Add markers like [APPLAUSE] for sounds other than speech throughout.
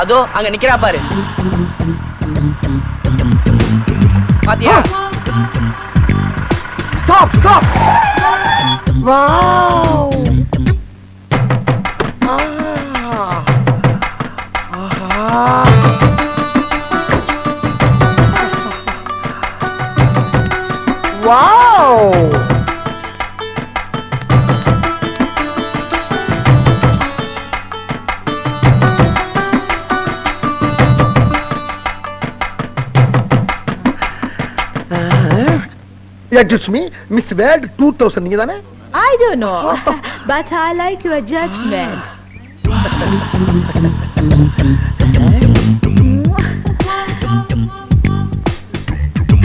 அதோ அங்க நிக்கிறா பாரு. பாத்தியா? ஸ்டாப் ஸ்டாப் வாவ் ஆஹா. ஆஹா. Excuse me miss world two thousand நீங்க தானே I don't know, but I like your judgment.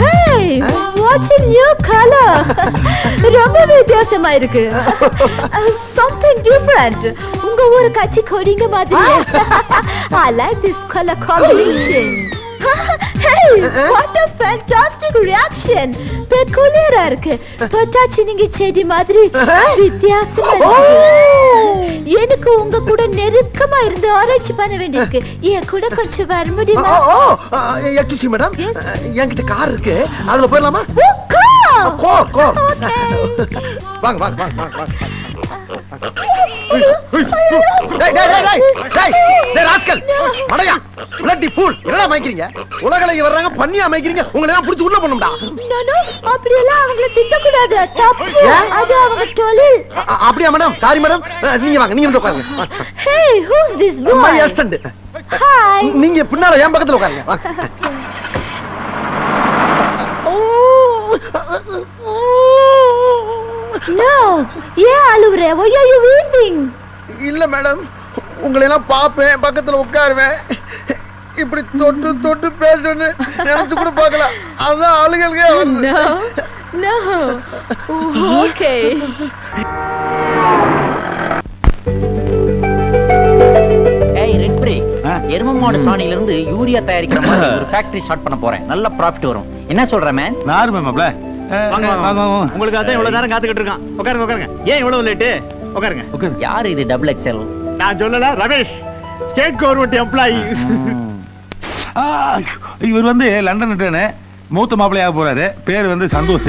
Hey, what's a new color? ரொம்ப வித்தியாசமா இருக்கு Uh, something different. உங்க ஊரு கட்சி கொடிங்க மாதிரி I like this color combination. [LAUGHS] hey, what a fantastic reaction. பெக்குலியரா இருக்கு தொட்டாச்சி நீங்க செடி மாதிரி வித்தியாசமா எனக்கு உங்க கூட நெருக்கமா இருந்து ஆராய்ச்சி பண்ண வேண்டியிருக்கு என் கூட கொஞ்சம் வர முடியுமா எக்ஸ்கியூஸ் மேடம். என்கிட்ட கார் இருக்கு அதுல போயிடலாமா Oh! Core core Okay. வாங்க வாங்க வாங்க வாங்க உலகலைக்கு வர்றாங்க பண்ணியா மயக்கிறீங்க உங்களை எல்லாம் புடிச்சு உள்ள பண்ணும்டா no, அப்படியெல்லாம் அவங்கள திட்டக்கூடாது? அது அவங்க தொழில் அப்படியா மேடம் சாரி மேடம் நீங்க வாங்க நீங்க வந்து உட்காருங்க Hey, who's this boy? My assistant Hi. நீங்க பின்னால என் பக்கத்துல உட்காருங்க வாங்க. No, ஏன் அழுவுற? Why are you weeping? இல்ல மேடம் உங்களை எல்லாம் பாப்பேன் பக்கத்துல உட்காருவேன். இப்படி தொட்டு தொட்டு பேசுன்னு நினைச்சு கூட பார்க்கல அதான் ஆளுகளுக்கே வருது. No, no. Okay. ஏய் ரெட் பிரேக் எரும மாடு சாணியில இருந்து யூரியா தயாரிக்கிற மாதிரி [COUGHS] ஒரு ஃபேக்டரி ஸ்டார்ட் பண்ண போறேன். நல்ல ப்ராஃபிட் வரும். என்ன சொல்ற மேன் நார்மல் மாப்ள உங்களுக்கு அதான் இவ்வளவு நேரம் காத்துக்கிட்டு இருக்கான். உட்காருங்க உட்காருங்க. ஏன் இவ்வளவு லேட்டு உட்காருங்க. யார் இது டபுள் எக்ஸ்எல் நான் சொல்லல ரமேஷ். ஸ்டேட் கவர்மெண்ட் எம்ப்ளாயி இவர் வந்து லண்டன் ரிட்டர்னு மூத்த மாப்பிள்ளையாக போறாரு. பேர் வந்து சந்தோஷ்.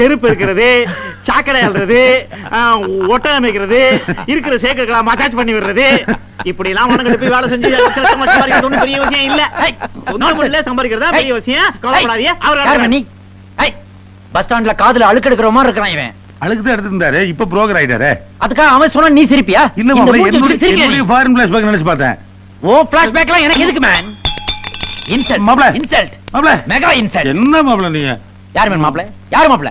தெருப்பு இருக்கிறது சாக்கடை அல்றது ஒட்டை அமைக்கிறது இருக்கிற சேக்கர்களை மசாஜ் பண்ணி விடுறது. இப்படி எல்லாம் மனங்களை போய் வேலை செஞ்சு சம்பாதிக்கிறது பெரிய விஷயம் இல்ல. முறையில சம்பாதிக்கிறதா பெரிய விஷயம்? கவலைப்படாதீங்க. அவர் நீ? பஸ் ஸ்டாண்ட்ல காதுல அழுக்கு எடுக்கிற மாதிரி இருக்கிறான் இவன். அழுக்கு தான் எடுத்திருந்தாரு இப்ப புரோக்கர் ஆயிட்டாரு. அதுக்காக அவன் சொன்னா நீ சிரிப்பியா? இல்ல? என்னுடைய ஃபாரின் பிளேஸ் பேக் நினைச்சு பார்த்தேன். ஓ பிளாஷ்பேக்லாம் எனக்கு எதுக்கு மேன் இன்சல்ட் மாப்ள. இன்சல்ட் மாப்பிள்ள மெகா இன்சல்ட் என்ன மாப்பிள்ள நீங்க? யார் மேன் மாப்ள யார் மாப்ள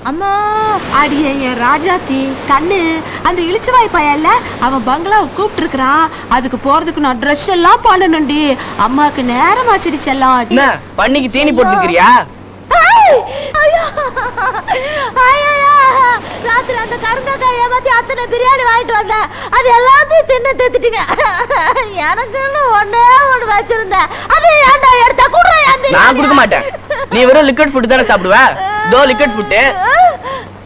அம்மா அடியே என் ராஜாத்தி கண்ணு அந்த இளிச்சவாய் பையன்ல அவன் பங்களாவை கூப்பிட்டு இருக்கிறான் அதுக்கு போறதுக்கு நான் ட்ரெஸ் எல்லாம் பண்ணணும்டி அம்மாக்கு நேரம் ஆச்சுடி செல்லம் என்ன பண்ணிக்கு தீனி போட்டுக்கிறியா! ராத்திரி அந்த கருந்தக்காய் ஏமாத்தி அத்தனை பிரியாணி வாங்கிட்டு வந்தேன். அது எல்லாத்தையும் தின்னு தித்துட்டீங்க. எனக்குன்னு ஒண்ணே ஒண்ணு வச்சிருந்தேன் அது ஏன்டா எடுத்தா? கூட நான் கொடுக்க மாட்டேன். நீ வெறும் லிக்விட் ஃபுட் தானே சாப்பிடுவ? தோ லிக்விட் ஃபுட்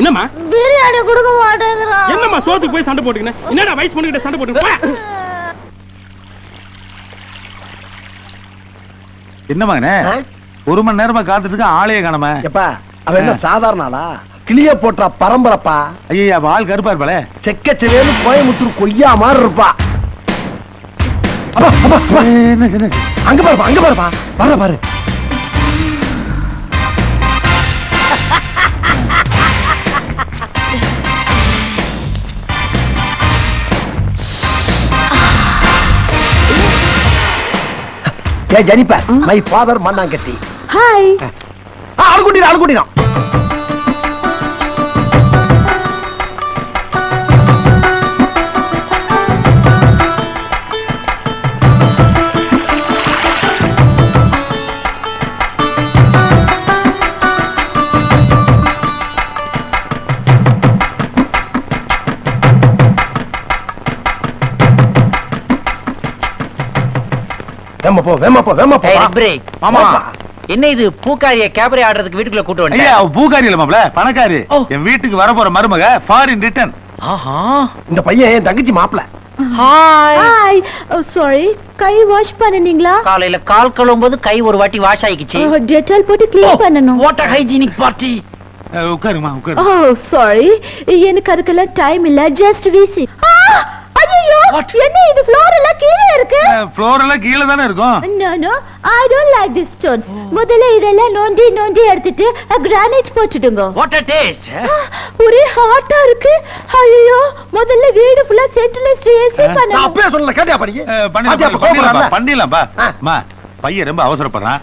என்னம்மா? பிரியாணி கொடுக்க மாட்டேங்கிறான் என்னம்மா சோத்துக்கு போய் சண்டை போட்டுக்கின என்னடா வயசு பொண்ணுகிட்ட சண்டை போட்டுக்கின என்ன மகனே? ஒரு மணி நேரமா காத்துட்டு ஆளையே காணாம. எப்பா அவன் என்ன சாதாரண ஆளா? கிளிய போட்டா பரம்பரப்பா. ஐயா ஆள் கருப்பா இருப்பாளே. செக்கச்சிலேன்னு கோயம்புத்தூர் கொய்யா மாதிரி இருப்பா. அங்க பாருப்பா அங்க பாருப்பா. வர பாரு. ஏ ஜனிப்பா மை ஃபாதர் மண்ணாங்கட்டி. ஹாய் ஆளு கூட்டிடும் போ வேமா போ வேமா போ ஏய், ரெட் பிரேக். மாமா. என்ன இது பூக்காரிய கேபரே ஆடுறதுக்கு வீட்டுக்குள்ள கூட்டு ஐயா வந்துட்டேன் அவ பூக்காரி இல்ல மாப்ள பணக்காரி. என் வீட்டுக்கு வர போற மருமக ஃபாரின் ரிட்டர்ன் ஆஹா. இந்த பையன் என் தங்கச்சி மாப்பிள. ஹாய் ஹாய் சாரி கை வாஷ் பண்ணனீங்களா? காலையில கால் கழுவும்போது கை ஒரு வாட்டி வாஷ் ஆயிக்கிச்சு. டெட்டால் போட்டு க்ளீன் பண்ணனும் வாட் ஹைஜீனிக் பார்ட்டி உட்காருமா உட்காரு ஓ சாரி எனக்கு அதுக்கெல்லாம் டைம் இல்ல. ஜஸ்ட் வீசி ஐயோ? என்ன இது ஃப்ளோர் எல்லாம் கீழே இருக்கு? ஃப்ளோர் எல்லாம் கீழே தானே இருக்கும்? No, no, I don't like these stones. முதல்ல இதெல்லாம் நோண்டி நோண்டி எடுத்துட்டு கிரானைட் போட்டுடுங்க. வாட் அ டேஸ்ட் ஒரே ஹாட்டா இருக்கு. ஐயோ முதல்ல வீடு ஃபுல்லா சென்ட்ரலைஸ்ட் ஏசி நான் பண்ணணும். அப்பவே சொல்லல கேட்டியா படிக்க அஹ், பண்ணிடலாம், பண்ணிடலாம்ப்பா, பண்ணிடலாம்ப்பா மா பையன் ரொம்ப அவசரப்படுறான்.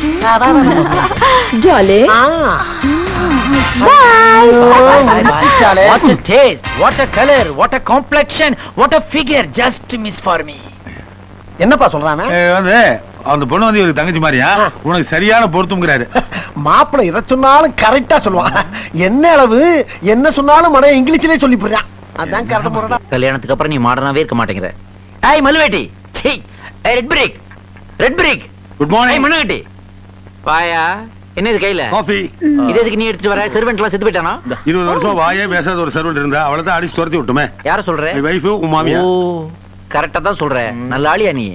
[LAUGHS] Bye. What a taste what a colour what a complexion what a figure just miss for me என்னப்பா சொல்றானே? அஹ், வந்து அந்த பொண்ணு வந்து இவருக்கு தங்கச்சி மாதிரியா? உனக்கு சரியான பொருத்தம்ங்கிறாரு. [LAUGHS] மாப்பிள எதை சொன்னாலும் கரெக்டா சொல்லுவான். என்ன அளவு என்ன சொன்னாலும் மன இங்கிலீஷ்லயே சொல்லி போடுறான் அதான் கரெக்ட் போறடா கல்யாணத்துக்கு அப்புறம் நீ மாடர்னாவே இருக்க மாட்டேங்கிற. ஏய் மலுவேட்டி red brake red brake good morning மண்ணகட்டி பாயா என்ன இது கையில? காஃபி. இது எதுக்கு நீ எடுத்துட்டு வர? செர்வெண்ட் எல்லாம் செத்து போயிட்டானா இருபது வருஷம் வாயே பேசாத ஒரு சர்வெண்ட் இருந்தா அவளை தான் அடிச்சு துரத்தி விட்டுமே. யார சொல்ற? வைஃப் உன் மாமியா ஓ கரெக்டா தான் சொல்ற. நல்ல ஆளியா நீ.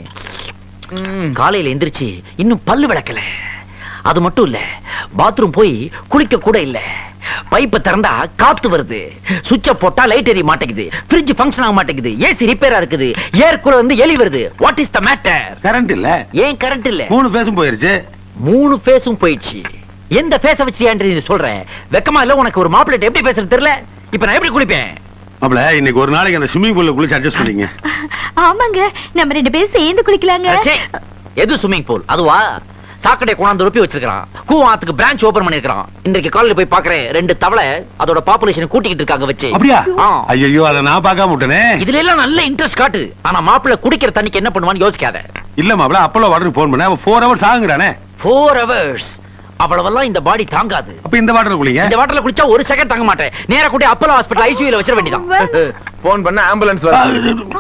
காலையில எந்திரிச்சு இன்னும் பல்லு விளக்கல. அது மட்டும் இல்ல பாத்ரூம் போய் குளிக்க கூட இல்ல. பைப்பை திறந்தா காத்து வருது. சுவிட்ச போட்டா லைட் எரிய மாட்டேங்குது. ஃப்ரிட்ஜ் ஃபங்க்ஷன் ஆக மாட்டேங்குது. ஏசி ரிப்பேரா இருக்குது. ஏர் கூட வந்து எலி வருது. What is the matter current இல்ல. ஏன் கரண்ட் இல்ல? மூணு பேசும் போயிருச்சு. மூணு ஃபேஸும் போயிடுச்சு. எந்த ஃபேஸ வச்சு நீ சொல்ற வெக்கமா இல்ல உனக்கு ஒரு மாப்பிள்ளை எப்படி பேசுறது தெரியல? இப்ப நான் எப்படி குளிப்பேன்? மாப்ள இன்னைக்கு ஒரு நாளைக்கு அந்த ஸ்விம்மிங் பூல்ல குளிச்சு அட்ஜஸ்ட் பண்ணீங்க ஆமாங்க நம்ம ரெண்டு பேரும் சேர்ந்து குளிக்கலாங்க. எது ஸ்விம்மிங் பூல் அதுவா? சாக்கடை கொண்டாந்து ரொப்பி வச்சிருக்கான் கூவாத்துக்கு பிரான்ச் ஓபன் பண்ணிருக்கான் இன்றைக்கு காலையில போய் பாக்குறேன் ரெண்டு தவளை அதோட பாப்புலேஷன் கூட்டிக்கிட்டு இருக்காங்க வச்சு. அப்படியா. ஐயோ அதை நான் பார்க்காம விட்டனே. இதுல எல்லாம் நல்ல இன்ட்ரெஸ்ட் காட்டு. ஆனா மாப்பிள்ளை குடிக்கிற தண்ணிக்கு என்ன பண்ணுவான்னு யோசிக்காத. இல்ல மாப்ள அப்பல்லோ வாட்டருக்கு போன் பண்ண அவன் ஃபோர் ஹவர்ஸ் ஆகுங்கிறானே. ஃபோர் ஹவர்ஸ் அவ்வளவெல்லாம் இந்த பாடி தாங்காது. அப்ப இந்த வாட்டர் குளிங்க. இந்த வாட்டர்ல குளிச்சா ஒரு செகண்ட் தாங்க மாட்டேன். நேரா கூட்டி அப்பல்லோ ஹாஸ்பிட்டல் ஐசியூல வச்சிட வேண்டியதான் போன் பண்ண ஆம்புலன்ஸ் வரும்.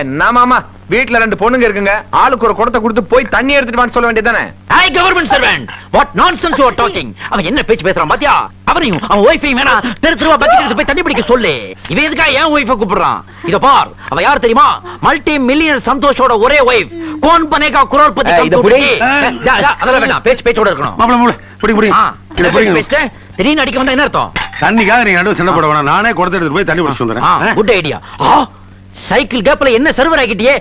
என்ன மாமா. வீட்ல ரெண்டு பொண்ணுங்க இருக்குங்க. ஆளுக்கு ஒரு குடத்தை கொடுத்து போய் தண்ணி எடுத்துட்டு வான்னு சொல்ல வேண்டியதானே I government servant what nonsense you are talking அவன் என்ன பேச்சு பேசுறான் பாத்தியா? அவனையும் அவன் ஒய்ஃபையும் வேணா தெரு தெருவா எடுத்து போய் தண்ணி பிடிக்க சொல்லு. இவன் எதுக்கா ஏன் ஒய்ஃபை கூப்பிடுறான்? இத பார் அவ யார் தெரியுமா? மல்டி மில்லியனர் சந்தோஷோட ஒரே ஒய்ஃப் கோன் பனேகா குரல் பத்தி ஏய், இத புடி. அதெல்லாம் வேண்டாம் பேச்சு பேச்சோட இருக்கணும். திடீர்னு அடிக்க வந்தா என்ன அர்த்தம்? தண்ணிக்காக நீங்க நடுவு சண்டை போட வேணாம். நானே குடத்தை எடுத்து போய் தண்ணி பிடிச்சிட்டு வந்துடுறேன். குட் ஐடியா சைக்கிள் கேப்ல என்ன சர்வர் ஆகிட்டியே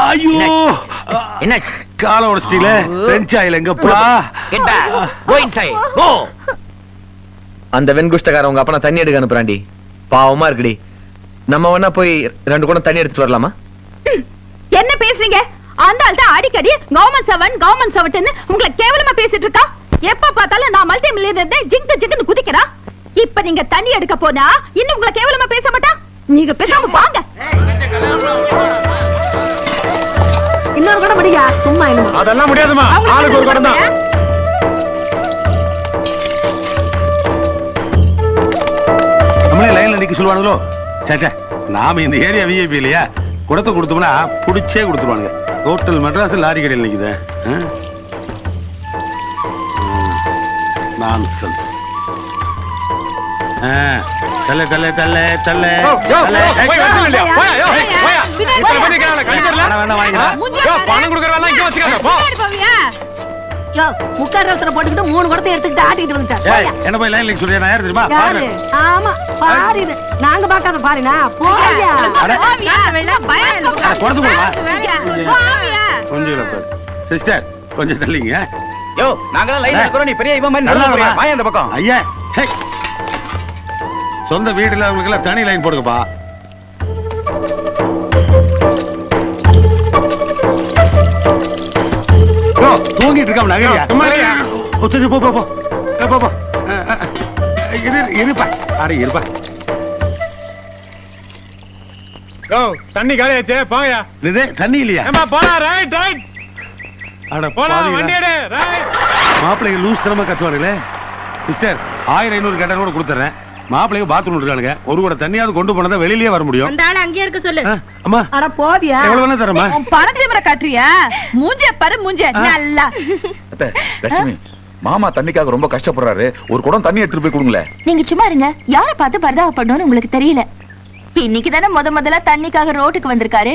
ஐயோ! என்னாச்சு? கால உடச்சிட்டீங்களே? பிரெஞ்ச் ஆயில் எங்கப்பா get back go inside go அந்த வெண்குஷ்டக்கார உங்க அப்பனா தண்ணி எடுக்க அனுப்புறாண்டி பாவமா இருக்குடி. நம்ம வேணா போய் ரெண்டு குடம் தண்ணி எடுத்துட்டு வரலாமா? என்ன பேசுறீங்க? அந்த ஆள் தான் அடிக்கடி கவர்மெண்ட் செவன் கவர்மெண்ட் செவன் உங்களை கேவலமா பேசிட்டு இருக்கா? எப்ப பார்த்தாலும் நான் மல்டி மில்லியனர் ஜிங்கு ஜிங்குன்னு குதிக்கிறா. இப்ப நீங்க தண்ணி எடுக்க போனா இன்னும் உங்களை கேவலமா பேச மாட்டா? நீங்க பேசாம வாங்க. இன்னொரு கூட முடியா சும்மா இல்ல அதெல்லாம் முடியாதுமா. ஆளுக்கு ஒரு குடம் தான். நம்மளே லைன்ல நிக்க சொல்லுவானுங்களோ? சேச்சே நாம இந்த ஏரியா விஐபி இல்லையா? குடத்தை கொடுத்தோம்னா புடிச்சே கொடுத்துருவானுங்க. ஹோட்டல் மெட்ராஸ் லாரி கடையில் நிக்குது. நான்சென்ஸ் தல்ல தல்ல தல்ல தல்ல தல்ல. ஏய், வேணாம், வேணாம், வாங்கிக்கலாம். பணம் கொடுக்கறவெல்லாம் இங்க வச்சுக்காத போ முக்காரவசரம் போட்டுக்கிட்டு மூணு குடத்தை எடுத்துக்கிட்டு ஆட்டிட்டு ஏய், வந்துட்டேன் என்ன போய் லைன்ல நான் யார் தெரியுமா பாரு. ஆமா பாரு நாங்க பாக்காத பாருனா போயா குடத்து. கொஞ்சம் இல்ல பாரு. சிஸ்டர் கொஞ்சம் தள்ளிங்க யோ நாங்கலாம் லைன்ல இருக்கிறோம் நீ பெரிய இவன் மாதிரி நல்லா. வாயா அந்த பக்கம் ஐயா சை. சொந்த வீடுல அவங்களுக்கு எல்லாம் தனி லைன் போடுங்கப்பா. தூங்கிட்டு இருக்காம நகையா போ போ போ. போ இருப்பா. அட இருப்பா. யோ தண்ணி காலியாச்சே போங்கயா இது தண்ணி இல்லையா? ஏம்பா போலாம் ரைட் ரைட் அட போலாம் வண்டி. எடு ரைட் மாப்பிள்ளைங்க லூஸ் தனமா கத்துவானுங்களே சிஸ்டர் ஆயிரம் ஐநூறு கட்டன் கூட கொடுத்துறேன். மாப்பிள்ளைங்க பாத்ரூம் இருக்கானுங்க ஒரு கூட தண்ணியாவது கொண்டு போனதா வெளியிலேயே வர முடியும். அந்த ஆளு அங்கேயே இருக்க சொல்லு. அம்மா. அட போவியா? எவ்வளவு வேணா தரமா உன் பணத்தை காட்டுறியா? மூஞ்ச பாரு மூஞ்ச நல்லா. லட்சுமி மாமா தண்ணிக்காக ரொம்ப கஷ்டப்படுறாரு. ஒரு குடம் தண்ணி எடுத்துட்டு போய் கொடுங்களேன். நீங்க சும்மா இருங்க. யார பார்த்து பரிதாபப்படணும்னு உங்களுக்கு தெரியல. இன்னைக்கு தானே முத முதல்ல தண்ணிக்காக ரோட்டுக்கு வந்திருக்காரு.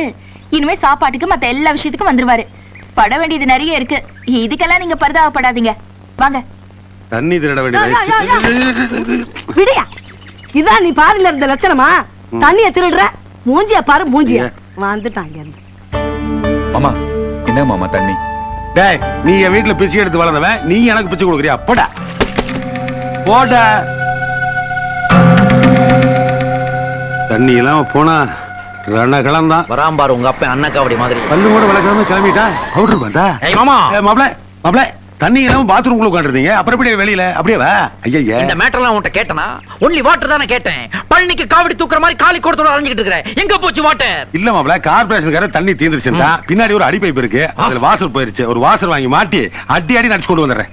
இனிமே சாப்பாட்டுக்கு மத்த எல்லா விஷயத்துக்கும் வந்துருவாரு. பட வேண்டியது நிறைய இருக்கு. இதுக்கெல்லாம் நீங்க பரிதாபப்படாதீங்க. வாங்க. தண்ணி திருட வேண்டியது விடியா. இதான் நீ பாரில இருந்த லட்சணமா? தண்ணிய திருடுற? மூஞ்சிய பாரு மூஞ்சிய? வந்துட்டாங்க. மாமா என்ன மாமா தண்ணி? டேய் நீ என் வீட்டுல பிச்சை எடுத்து வளர்ந்தவன். நீ எனக்கு பிச்சை கொடுக்குறியா? போடா. போடா. தண்ணி இல்லாம போனா ரணகலம் தான் வராம்பார் உங்க அப்பா அண்ணக்காவடி மாதிரி. பல்லு கூட வளர்க்காம கிளம்பிட்டா? பவுடர் பார்த்தா ஏய் மாமா. மாப்பிள மாப்பிள. தண்ணி இல்லாம உட்காந்துருந்தீங்க அப்புறம் எப்படி வெளியில? அப்படியே வா. ஐயா இந்த மேட்டர்லாம் உன்கிட்ட கேட்டனா? ஒன்லி வாட்டர் தானே கேட்டேன். பழனிக்கு காவடி தூக்குற மாதிரி காலி கொடுத்தோட அலைஞ்சிட்டு இருக்கிறேன் எங்க போச்சு வாட்டர் இல்ல மாப்பிள கார்பரேஷன்கார தண்ணி தீந்துருச்சுன்னா பின்னாடி ஒரு அடி பைப் இருக்கு அதுல வாசல் போயிருச்சு. ஒரு வாசல் வாங்கி மாட்டி அடி அடி நடிச்சு கொண்டு வந்துடுறேன்.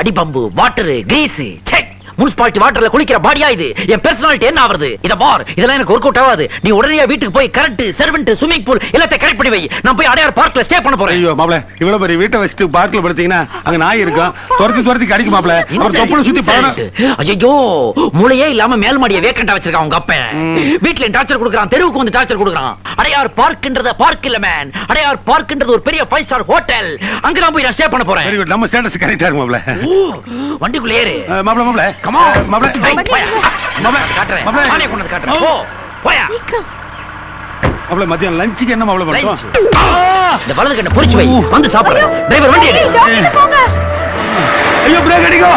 அடிபம்பு வாட்டர் கிரீஸ் செக் முனிசிபாலிட்டி வாட்டர்ல குளிக்கிற பாடியா இது? என் பர்சனாலிட்டி என்ன ஆவறது இத பார் இதெல்லாம் எனக்கு ஒர்க் அவுட் ஆகாது. நீ உடனே வீட்டுக்கு போய் கரண்ட் சர்வெண்ட் ஸ்விமிங் பூல் எல்லாத்தையும் கரெக்ட் பண்ணி வை. நான் போய் அடையார் பார்க்ல ஸ்டே பண்ண போறேன். ஐயோ மாப்பிள இவ்வளவு பெரிய வீட்டை வச்சுட்டு பார்க்ல படுத்தீங்கன்னா அங்க நாய் இருக்கும். துரத்தி துரத்தி கடிக்கும் மாப்பிள. அவர் தொப்புல சுத்தி ஐயோ மூளையே இல்லாம மேல் மாடிய வேக்கண்டா வச்சிருக்கான் உங்க அப்பன் வீட்ல டார்ச்சர் கொடுக்கறான் தெருவுக்கு வந்து டார்ச்சர் கொடுக்கறான். அடையார் பார்க்ன்றது பார்க் இல்ல மேன் அடையார் பார்க்ன்றது ஒரு பெரிய ஃபைவ் ஸ்டார் ஹோட்டல் அங்க நான் போய் நான் ஸ்டே பண்ண போறேன். நம்ம ஸ்டேட்டஸ் கரெக்டா இருக்கு மாப்பிள. ஓ, வண்டிக்குள்ள ஏறு. அஹ், மாப்பிள. போயா. நானே கொண்டு போ போயா. மதியம் லஞ்சுக்கு என்ன மாப்பிள Lunch. பண்ணுவோம் இந்த வலது கண்ணை பொறிச்சு வை. வந்து சாப்பிடுறேன் டிரைவர் வண்டி எடு ஐயோ பிரேக் அடிக்கோ.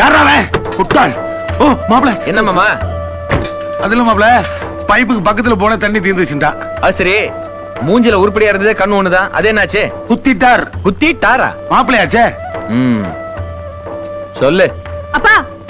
யாரா அவன்? முட்டாள் ஓ மாப்பிள. என்ன மாமா? அதுல பைப்புக்கு பக்கத்துல போன தண்ணி தீர்ந்துச்சுட்டா அது சரி. மூஞ்சில உருப்படியா இருந்ததே கண்ணு ஒண்ணுதான். அது என்னாச்சு? குத்திட்டார். குத்தி டாரா மாப்பிள்ளையாச்சே ம். சொல்லு. அப்பா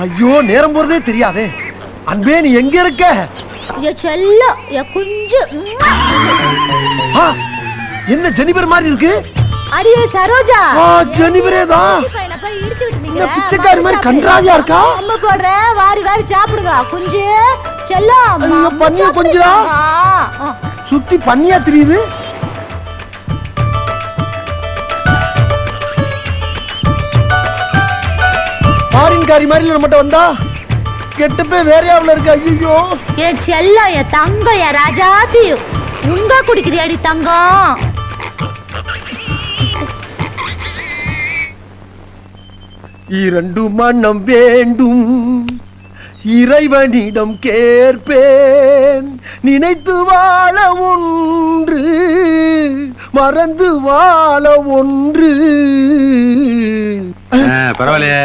ஐயோ நேரம் போறதே தெரியாதே. அன்பே நீ எங்க இருக்க? என் குஞ்சு. என்ன ஜெனிபர் மாதிரி இருக்கு? அடியே சரோஜா. ஆ, ஜெனிபரே தான். என்ன பிச்சைக்காரி மாதிரி கன்றாவியா இருக்கா? அம்மா போடுறேன் வாரி வாரி சாப்பிடுங்க. குஞ்சு செல்லம் பண்ணியா ஆ. சுத்தி பண்ணியா தெரியுது? ஃபாரின்காரி மாதிரி நம்மகிட்ட வந்தா? கெட்டு போய் வேறையாவில் இருக்கு? ஐயோ என் செல்லம் என் தங்கம் என் ராஜாத்தி உங்க குடிக்கிறியாடி தங்கம். இரண்டு மனம் வேண்டும். இறைவனிடம் கேட்பேன். நினைத்து வாழ ஒன்று மறந்து வாழ ஒன்று. பரவாயில்லையே.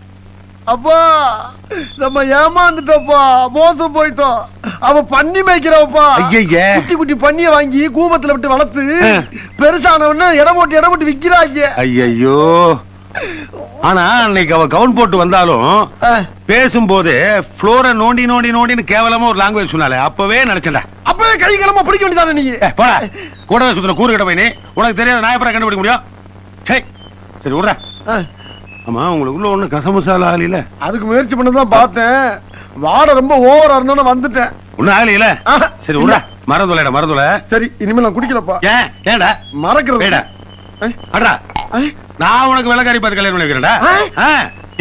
அப்பா நம்ம ஏமாந்துட்டோப்பா மோசம் போயிட்டோம். அவ பண்ணி மேய்க்கிறவப்பா. குட்டி குட்டி பண்ணிய வாங்கி கூபத்துல விட்டு வளர்த்து ஆ. பெருசானவன இடம் போட்டு இடம் போட்டு விக்கிறாங்க ஐயோ ஆனா அன்னைக்கு அவ கவுன் போட்டு வந்தாலும். பேசும்போது ஃப்ளோரை நோண்டி நோண்டி நோண்டின்னு கேவலமா ஒரு லாங்குவேஜ் சொன்னாலே அப்பவே நினைச்சேன்டா. அப்பவே கை கிளம்ப பிடிக்க வேண்டியதானே நீ? போடா. கூடவே சுத்தின கூறு கிட்ட போய் நீ. உனக்கு தெரியாத எப்பறம் கண்டுபிடிக்க முடியும்? சரி சரி விடுறா. ஆ. ஆமா உங்களுக்குள்ள ஒண்ணு கசமசாலா ஆகல அதுக்கு முயற்சி பண்ணதான் பார்த்தேன். வாடை ரொம்ப ஓவரா இருந்தோன்னு வந்துட்டேன். ஒண்ணும் ஆகலையில? ஆஹா. சரி விடுறா மறந்துலடா மறந்துல சரி இனிமேல் நான் குடிக்கலப்பா. ஏன்? ஏன்டா? மறக்கிறது. அட்ரா நான் உனக்கு விலகாரி பார்த்து கல்யாணம் பண்ணி வைக்கிறேன்டா. ஆ. ஆ,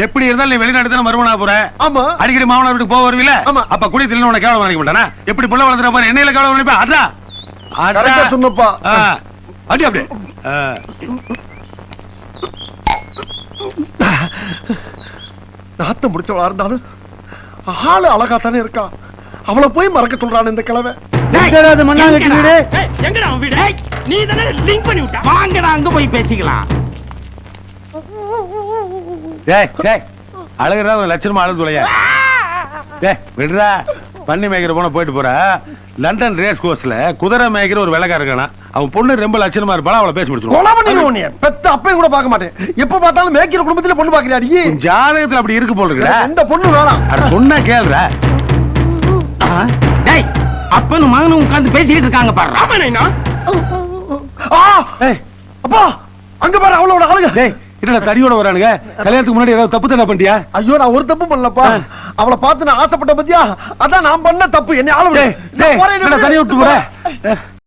எப்படி இருந்தாலும் நீ வெளிநாடு தானே மறுமணா போற? ஆமா. அடிக்கடி மாமனார் வீட்டுக்கு போக வருவீல? ஆமா. அப்ப குடி தெரியல உனக்கு கேவலம் நினைக்க மாட்டானா? எப்படி புள்ள வளர்த்துற பாரு என்னையில கேவலம் நினைப்பா அட்ரா கரெக்டா சொன்னப்பா. அடி அப்படியே. ஆ. நாத்தம் முடிச்சவளா இருந்தாலும் ஆளு அழகா தானே இருக்கா? அவளை போய் மறக்க சொல்றான் இந்த வீடு? நீ தானே லிங்க் பண்ணி விட்ட? வாங்கடா அங்க போய் பேசிக்கலாம். டேய் டேய் அழகுறா ஒரு லட்சணமா டேய் விடுறா. பண்ணி மேய்க்கிற போன போயிட்டு போற. லண்டன் ரேஸ் கோர்ஸ்ல குதிரை மேய்க்கிற ஒரு விலகா இருக்கானா? அவன் பொண்ணு ரொம்ப லட்சணமா இருப்பாளா அவளை பேசி முடிச்சிருவோம். கொலை பண்ணிடுவோம் நீ. பெத்த அப்பையும் கூட பார்க்க மாட்டேன். எப்ப பார்த்தாலும் மேய்க்கிற குடும்பத்துல பொண்ணு உன் ஜாதகத்துல அப்படி இருக்கு போல இருக்குடா. எந்த பொண்ணு வேணாம். அட சொன்னா கேளுடா. டேய் அப்பனும் மகனும் உட்கார்ந்து பேசிக்கிட்டு இருக்காங்க பாரு ராமனைனா அப்பா அங்க பாரு அவளோட அழகு. டேய் என்னடா தடியோட வரானுங்க? கல்யாணத்துக்கு முன்னாடி ஏதாவது தப்பு தானே பண்ணிட்டியா? ஐயோ நான் ஒரு தப்பு பண்ணலப்பா. அவளை பார்த்து நான் ஆசைப்பட்ட பத்தியா? அதான் நான் பண்ண தப்பு. என்ன ஆளு தனியா விட்டு போற.